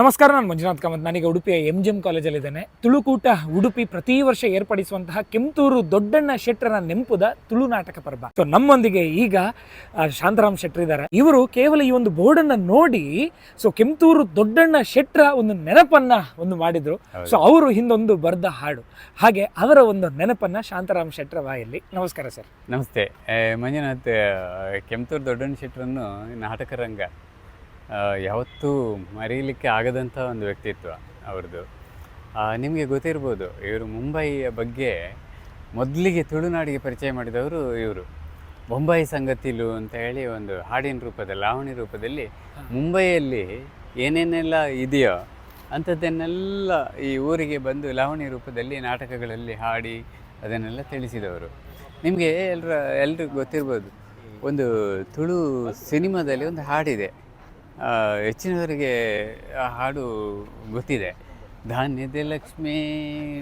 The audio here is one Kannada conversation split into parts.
ನಮಸ್ಕಾರ ನಾನು ಮಂಜುನಾಥ್ ಕಾಮತ್. ನಾನೀಗ ಉಡುಪಿಯ ಎಂ ಜಿ ಎಂ ಕಾಲೇಜಲ್ಲಿದ್ದೇನೆ. ತುಳುಕೂಟ ಉಡುಪಿ ಪ್ರತಿ ವರ್ಷ ಏರ್ಪಡಿಸುವಂತಹ ಕೆಂತೂರು ದೊಡ್ಡಣ್ಣ ಶೆಟ್ಟರ ನೆಂಪುದ ತುಳು ನಾಟಕ ಪರ್ವ. ಸೊ ನಮ್ಮೊಂದಿಗೆ ಈಗ ಶಾಂತರಾಮ್ ಶೆಟ್ಟರ್ ಇದ್ದಾರೆ. ಇವರು ಕೇವಲ ಈ ಒಂದು ಬೋರ್ಡನ್ನು ನೋಡಿ ಸೊ ಕೆಂತೂರು ದೊಡ್ಡಣ್ಣ ಶೆಟ್ಟರ ಒಂದು ನೆನಪನ್ನ ಒಂದು ಮಾಡಿದ್ರು. ಸೊ ಅವರು ಹಿಂದೊಂದು ಬರ್ದ ಹಾಡು. ಹಾಗೆ ಅವರ ಒಂದು ನೆನಪನ್ನ ಶಾಂತರಾಮ್ ಶೆಟ್ಟರ ಬಾಯಲ್ಲಿ. ನಮಸ್ಕಾರ ಸರ್. ನಮಸ್ತೆ. ಮಂಜುನಾಥ್ ಕೆಂತೂರು ದೊಡ್ಡಣ್ಣ ಶೆಟ್ಟರನ್ನು ನಾಟಕ ರಂಗ ಯಾವತ್ತೂ ಮರೀಲಿಕ್ಕೆ ಆಗದಂಥ ಒಂದು ವ್ಯಕ್ತಿತ್ವ ಅವ್ರದ್ದು. ನಿಮಗೆ ಗೊತ್ತಿರ್ಬೋದು, ಇವರು ಮುಂಬೈಯ ಬಗ್ಗೆ ಮೊದಲಿಗೆ ತುಳುನಾಡಿಗೆ ಪರಿಚಯ ಮಾಡಿದವರು ಇವರು. ಬೊಂಬಾಯಿ ಸಂಗತಿಲು ಅಂತ ಹೇಳಿ ಒಂದು ಹಾಡಿನ ರೂಪದಲ್ಲಿ, ಲಾವಣಿ ರೂಪದಲ್ಲಿ ಮುಂಬೈಯಲ್ಲಿ ಏನೇನೆಲ್ಲ ಇದೆಯೋ ಅಂಥದ್ದನ್ನೆಲ್ಲ ಈ ಊರಿಗೆ ಬಂದು ಲಾವಣಿ ರೂಪದಲ್ಲಿ ನಾಟಕಗಳಲ್ಲಿ ಹಾಡಿ ಅದನ್ನೆಲ್ಲ ತಿಳಿಸಿದವರು. ನಿಮಗೆ ಎಲ್ಲರ ಎಲ್ರಿಗೂ ಗೊತ್ತಿರ್ಬೋದು, ಒಂದು ತುಳು ಸಿನಿಮಾದಲ್ಲಿ ಒಂದು ಹಾಡಿದೆ. ಹೆಚ್ಚಿನವರಿಗೆ ಆ ಹಾಡು ಗೊತ್ತಿದೆ. ಧಾನ್ಯದ ಲಕ್ಷ್ಮೀ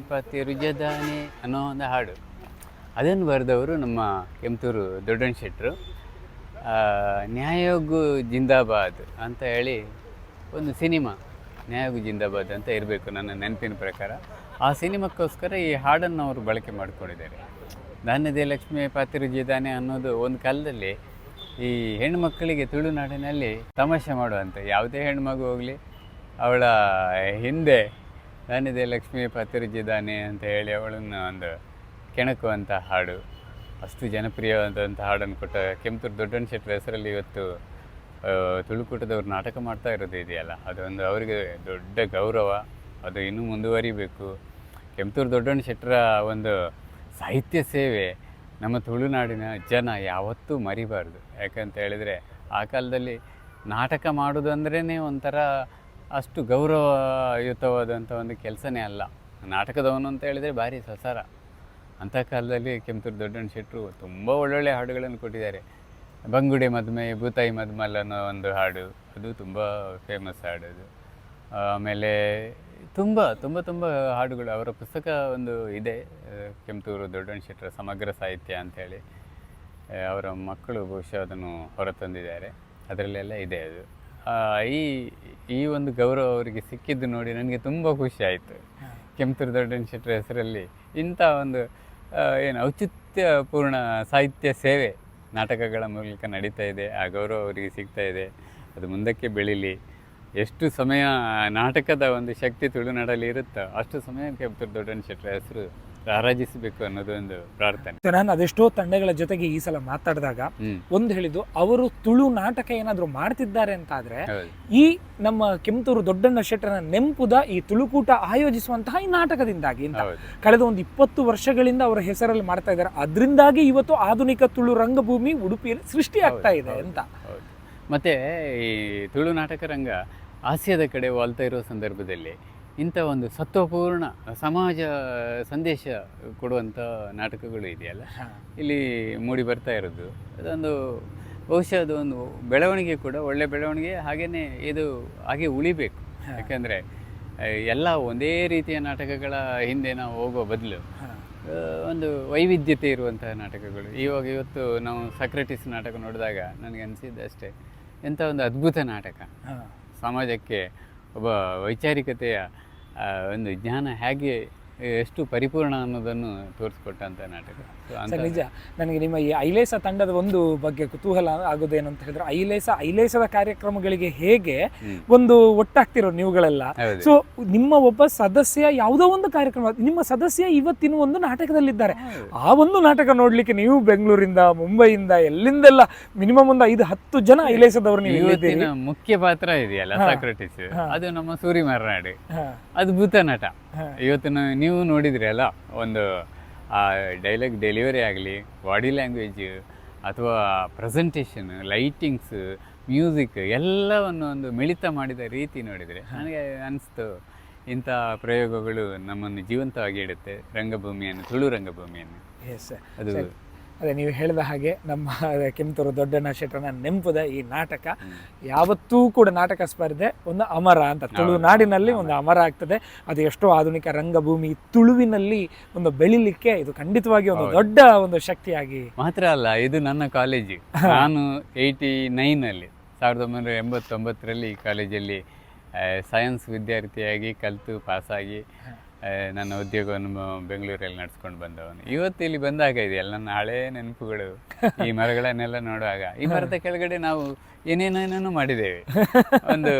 ಪತಿ ರುಜಧಾನಿ ಅನ್ನೋ ಒಂದು ಹಾಡು. ಅದನ್ನು ಬರೆದವರು ನಮ್ಮ ಕೆಮ್ತೂರು ದೊಡ್ಡಣ್ಣ ಶೆಟ್ಟರು ನ್ಯಾಯೋಗು ಜಿಂದಾಬಾದ್ ಅಂತ ಹೇಳಿ ಒಂದು ಸಿನಿಮಾ. ನ್ಯಾಯೋಗು ಜಿಂದಾಬಾದ್ ಅಂತ ಇರಬೇಕು ನನ್ನ ನೆನಪಿನ ಪ್ರಕಾರ. ಆ ಸಿನಿಮಾಕ್ಕೋಸ್ಕರ ಈ ಹಾಡನ್ನು ಅವರು ಬಳಕೆ ಮಾಡಿಕೊಂಡಿದ್ದಾರೆ. ಧಾನ್ಯದ ಲಕ್ಷ್ಮಿ ಪಾತಿರುಜಿದಾನೆ ಅನ್ನೋದು ಒಂದು ಕಾಲದಲ್ಲಿ ಈ ಹೆಣ್ಮಕ್ಕಳಿಗೆ ತುಳುನಾಡಿನಲ್ಲಿ ತಮಾಷೆ ಮಾಡುವಂಥ ಯಾವುದೇ ಹೆಣ್ಮಗು ಹೋಗಲಿ, ಅವಳ ಹಿಂದೆ ನಾನಿದೆ ಲಕ್ಷ್ಮಿ ಪಾತಿರುಜಿದಾನೆ ಅಂತ ಹೇಳಿ ಅವಳನ್ನು ಒಂದು ಕೆಣಕುವಂಥ ಹಾಡು, ಅಷ್ಟು ಜನಪ್ರಿಯವಾದಂಥ ಹಾಡನ್ನು ಕೊಟ್ಟ ಕೆಂಪೂರು ದೊಡ್ಡಣ್ಣ ಶೆಟ್ಟರ ಹೆಸರಲ್ಲಿ ಇವತ್ತು ತುಳುಕೂಟದವ್ರು ನಾಟಕ ಮಾಡ್ತಾ ಇರೋದು ಇದೆಯಲ್ಲ ಅದೊಂದು ಅವರಿಗೆ ದೊಡ್ಡ ಗೌರವ, ಅದು ಇನ್ನೂ ಮುಂದುವರಿಬೇಕು. ಕೆಂಪೂರು ದೊಡ್ಡಣ್ಣ ಶೆಟ್ಟರ ಒಂದು ಸಾಹಿತ್ಯ ಸೇವೆ ನಮ್ಮ ತುಳುನಾಡಿನ ಜನ ಯಾವತ್ತೂ ಮರಿಬಾರ್ದು. ಯಾಕಂತ ಹೇಳಿದರೆ ಆ ಕಾಲದಲ್ಲಿ ನಾಟಕ ಮಾಡೋದು ಅಂದ್ರೇ ಒಂಥರ ಅಷ್ಟು ಗೌರವಯುತವಾದಂಥ ಒಂದು ಕೆಲಸನೇ ಅಲ್ಲ. ನಾಟಕದವನು ಅಂತ ಹೇಳಿದರೆ ಭಾರಿ ಸಸಾರ. ಅಂಥ ಕಾಲದಲ್ಲಿ ಕೆಂಪೂರು ದೊಡ್ಡಣ್ಣ ಶೆಟ್ಟರು ತುಂಬ ಒಳ್ಳೊಳ್ಳೆ ಹಾಡುಗಳನ್ನು ಕೊಟ್ಟಿದ್ದಾರೆ. ಬಂಗುಡೆ ಮದ್ಮೆ, ಭೂತಾಯಿ ಮದ್ಮಲ್ ಅನ್ನೋ ಒಂದು ಹಾಡು, ಅದು ತುಂಬ ಫೇಮಸ್ ಹಾಡು ಅದು ಆಮೇಲೆ ತುಂಬ ತುಂಬ ತುಂಬ ಹಾಡುಗಳು. ಅವರ ಪುಸ್ತಕ ಒಂದು ಇದೆ ಕೆಮ್ತೂರು ಕೆಂಪತೂರು ದೊಡ್ಡಣ್ಣ ಶೆಟ್ಟರ ಸಮಗ್ರ ಸಾಹಿತ್ಯ ಅಂಥೇಳಿ. ಅವರ ಮಕ್ಕಳು ಬಹುಶಃ ಅದನ್ನು ಹೊರತಂದಿದ್ದಾರೆ. ಅದರಲ್ಲೆಲ್ಲ ಇದೆ ಅದು. ಈ ಈ ಒಂದು ಗೌರವ ಅವರಿಗೆ ಸಿಕ್ಕಿದ್ದು ನೋಡಿ ನನಗೆ ತುಂಬ ಖುಷಿ ಆಯಿತು. ಕೆಮ್ತೂರು ದೊಡ್ಡಣ್ಣ ಶೆಟ್ಟರ ಹೆಸರಲ್ಲಿ ಇಂಥ ಒಂದು ಏನು ಔಚಿತ್ಯಪೂರ್ಣ ಸಾಹಿತ್ಯ ಸೇವೆ ನಾಟಕಗಳ ಮೂಲಕ ನಡೀತಾ ಇದೆ. ಆ ಗೌರವ ಅವರಿಗೆ ಸಿಗ್ತಾ ಇದೆ. ಅದು ಮುಂದಕ್ಕೆ ಬೆಳೀಲಿ. ಎಷ್ಟು ಸಮಯ ನಾಟಕದ ಒಂದು ಶಕ್ತಿ ತುಳುನಾಡಲ್ಲಿ ಇರುತ್ತೋ ಅಷ್ಟು ಸಮಯ ಕೆಂಪತೂರು ದೊಡ್ಡಣ್ಣ ಶೆಟ್ಟರ ಹೆಸರು ರಾರಾಜಿಸಬೇಕು ಅನ್ನೋದು ಒಂದು ಪ್ರಾರ್ಥನೆ. ನಾನು ಅದೆಷ್ಟೋ ತಂಡಗಳ ಜೊತೆಗೆ ಈ ಸಲ ಮಾತಾಡಿದಾಗ ಒಂದು ಹೇಳಿದ್ದು ಅವರು ತುಳು ನಾಟಕ ಏನಾದರೂ ಮಾಡ್ತಿದ್ದಾರೆ ಅಂತ ಆದ್ರೆ ಈ ನಮ್ಮ ಕೆಮ್ತೂರು ದೊಡ್ಡಣ್ಣ ಶೆಟ್ಟರನ ನೆಂಪುದ ಈ ತುಳುಕೂಟ ಆಯೋಜಿಸುವಂತಹ ಈ ನಾಟಕದಿಂದಾಗಿ ಅಂತ. ಕಳೆದ ಒಂದು ಇಪ್ಪತ್ತು ವರ್ಷಗಳಿಂದ ಅವರ ಹೆಸರಲ್ಲಿ ಮಾಡ್ತಾ ಇದ್ದಾರೆ. ಅದರಿಂದಾಗಿ ಇವತ್ತು ಆಧುನಿಕ ತುಳು ರಂಗಭೂಮಿ ಉಡುಪಿಯಲ್ಲಿ ಸೃಷ್ಟಿ ಆಗ್ತಾ ಇದೆ ಅಂತ. ಮತ್ತು ಈ ತುಳು ನಾಟಕ ರಂಗ ಹಾಸ್ಯದ ಕಡೆ ವಾಲ್ತಾ ಇರೋ ಸಂದರ್ಭದಲ್ಲಿ ಇಂಥ ಒಂದು ಸತ್ವಪೂರ್ಣ ಸಮಾಜ ಸಂದೇಶ ಕೊಡುವಂಥ ನಾಟಕಗಳು ಇದೆಯಲ್ಲ? ಇಲ್ಲಿ ಮೂಡಿ ಬರ್ತಾ ಇರೋದು. ಅದೊಂದು ಬಹುಶಃ ಅದು ಒಂದು ಬೆಳವಣಿಗೆ ಕೂಡ ಒಳ್ಳೆ ಬೆಳವಣಿಗೆ ಹಾಗೆಯೇ ಇದು ಹಾಗೆ ಉಳಿಬೇಕು. ಯಾಕೆಂದರೆ ಎಲ್ಲ ಒಂದೇ ರೀತಿಯ ನಾಟಕಗಳ ಹಿಂದೆ ನಾವು ಹೋಗೋ ಬದಲು ಒಂದು ವೈವಿಧ್ಯತೆ ಇರುವಂತಹ ನಾಟಕಗಳು. ಇವಾಗ ಇವತ್ತು ನಾವು ಸಕ್ರೆಟಿಸ್ ನಾಟಕ ನೋಡಿದಾಗ ನನಗೆ ಅನಿಸಿದ್ದು ಅಷ್ಟೇ ಎಂಥ ಒಂದು ಅದ್ಭುತ ನಾಟಕ. ಸಮಾಜಕ್ಕೆ ಒಬ್ಬ ವೈಚಾರಿಕತೆಯ ಒಂದು ಜ್ಞಾನ ಹೇಗೆ ಎಷ್ಟು ಪರಿಪೂರ್ಣ ಅನ್ನೋದನ್ನು ತೋರಿಸ್ಕೊಟ್ಟಂತ ನಾಟಕ. ಸರ್ ನಿಜ. ನನಗೆ ನಿಮ್ಮ ಈ ಐಲೇಸ ತಂಡದ ಒಂದು ಬಗ್ಗೆ ಕುತೂಹಲ ಆಗೋದೇನು ಅಂತ ಹೇಳಿದ್ರೆ ಐಲೇಸ ಐಲೇಸದ ಕಾರ್ಯಕ್ರಮಗಳಿಗೆ ಹೇಗೆ ಒಂದು ಒಟ್ಟಾಗ್ತಿರೋ ನೀವುಗಳೆಲ್ಲ. ಸೊ ನಿಮ್ಮ ಒಬ್ಬ ಸದಸ್ಯ ಯಾವುದೋ ಒಂದು ಕಾರ್ಯಕ್ರಮ ನಿಮ್ಮ ಸದಸ್ಯ ಇವತ್ತಿನ ಒಂದು ನಾಟಕದಲ್ಲಿದ್ದಾರೆ. ಆ ಒಂದು ನಾಟಕ ನೋಡ್ಲಿಕ್ಕೆ ನೀವು ಬೆಂಗಳೂರಿಂದ ಮುಂಬೈಯಿಂದ ಎಲ್ಲಿಂದೆಲ್ಲ ಮಿನಿಮಮ್ ಒಂದು ಐದು ಹತ್ತು ಜನ ಐಲೇಸದವರು ನೀವು ಇವತ್ತಿನ ಮುಖ್ಯ ಪಾತ್ರ ಇದೆಯಲ್ಲ ಸಾಕ್ರಟಿಸ್. ಅದು ನಮ್ಮ ಸೂರಿ ಮರನಾಡಿ ಅದ್ಭುತ ನಟ ಇವತ್ತಿನ ನೀವು ನೋಡಿದ್ರಿ ಅಲ್ಲ ಒಂದು ಆ ಡೈಲಾಗ್ ಡೆಲಿವರಿ ಆಗಲಿ ಬಾಡಿ ಲ್ಯಾಂಗ್ವೇಜ್ ಅಥವಾ ಪ್ರೆಸೆಂಟೇಷನ್ ಲೈಟಿಂಗ್ಸ್ ಮ್ಯೂಸಿಕ್ ಎಲ್ಲವನ್ನು ಒಂದು ಮಿಳಿತ ಮಾಡಿದ ರೀತಿ ನೋಡಿದರೆ ನನಗೆ ಅನಿಸ್ತು ಇಂಥ ಪ್ರಯೋಗಗಳು ನಮ್ಮನ್ನು ಜೀವಂತವಾಗಿ ಇಡುತ್ತೆ ರಂಗಭೂಮಿಯನ್ನು ತುಳು ರಂಗಭೂಮಿಯನ್ನು ಎಸ್. ಅದು. ಅದೇ ನೀವು ಹೇಳಿದ ಹಾಗೆ ನಮ್ಮ ಕೆಂತೂರು ದೊಡ್ಡಣ್ಣ ಶೆಟ್ಟರನ ನೆಂಪದ ಈ ನಾಟಕ. ಯಾವತ್ತೂ ಕೂಡ ನಾಟಕ ಸ್ಪರ್ಧೆ ಒಂದು ಅಮರ ಅಂತ ತುಳುನಾಡಿನಲ್ಲಿ ಒಂದು ಅಮರ. ಆಗ್ತದೆ. ಅದು ಎಷ್ಟೋ ಆಧುನಿಕ ರಂಗಭೂಮಿ ತುಳುವಿನಲ್ಲಿ ಒಂದು ಬೆಳಿಲಿಕ್ಕೆ ಇದು ಖಂಡಿತವಾಗಿ ಒಂದು ದೊಡ್ಡ ಒಂದು ಶಕ್ತಿಯಾಗಿ ಮಾತ್ರ ಅಲ್ಲ ಇದು ನನ್ನ ಕಾಲೇಜು. ನಾನು ಏಯ್ಟಿ ನೈನಲ್ಲಿ ಸಾವಿರದ ಒಂಬೈನೂರ ಎಂಬತ್ತೊಂಬತ್ತರಲ್ಲಿ ಈ ಕಾಲೇಜಲ್ಲಿ ಸೈನ್ಸ್ ವಿದ್ಯಾರ್ಥಿಯಾಗಿ ಕಲಿತು ಪಾಸಾಗಿ. ನನ್ನ ಉದ್ಯೋಗವನ್ನು ಬೆಂಗಳೂರಲ್ಲಿ ನಡ್ಸ್ಕೊಂಡು ಬಂದವನು. ಇವತ್ತು ಇಲ್ಲಿ ಬಂದಾಗ ಇದೆಯಲ್ಲ ನನ್ನ ಹಳೆ ನೆನಪುಗಳು. ಈ ಮರಗಳನ್ನೆಲ್ಲ ನೋಡುವಾಗ ಈ ಮರದ ಕೆಳಗಡೆ ನಾವು ಏನೇನೇನೇನೋ ಮಾಡಿದ್ದೇವೆ. ಒಂದು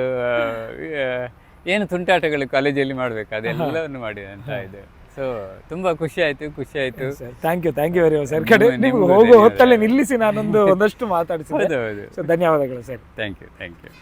ಏನು ತುಂಟಾಟಗಳು ಕಾಲೇಜಲ್ಲಿ ಮಾಡಬೇಕು ಅದೆಲ್ಲವನ್ನು ಮಾಡಿದೆ ಅಂತ ಇದು. ಸೊ ತುಂಬಾ ಖುಷಿ ಆಯ್ತು ಖುಷಿ ಆಯ್ತು. Thank you thank you very much sir ಕಡೆ ನೀವು ಹೋಗೋ. ಹೊತ್ತಲ್ಲೇ ನಿಲ್ಲಿಸಿ ನಾನೊಂದು ಒಂದಷ್ಟು ಮಾತಾಡಿಸಿದೆ ಧನ್ಯವಾದಗಳು sir thank you thank you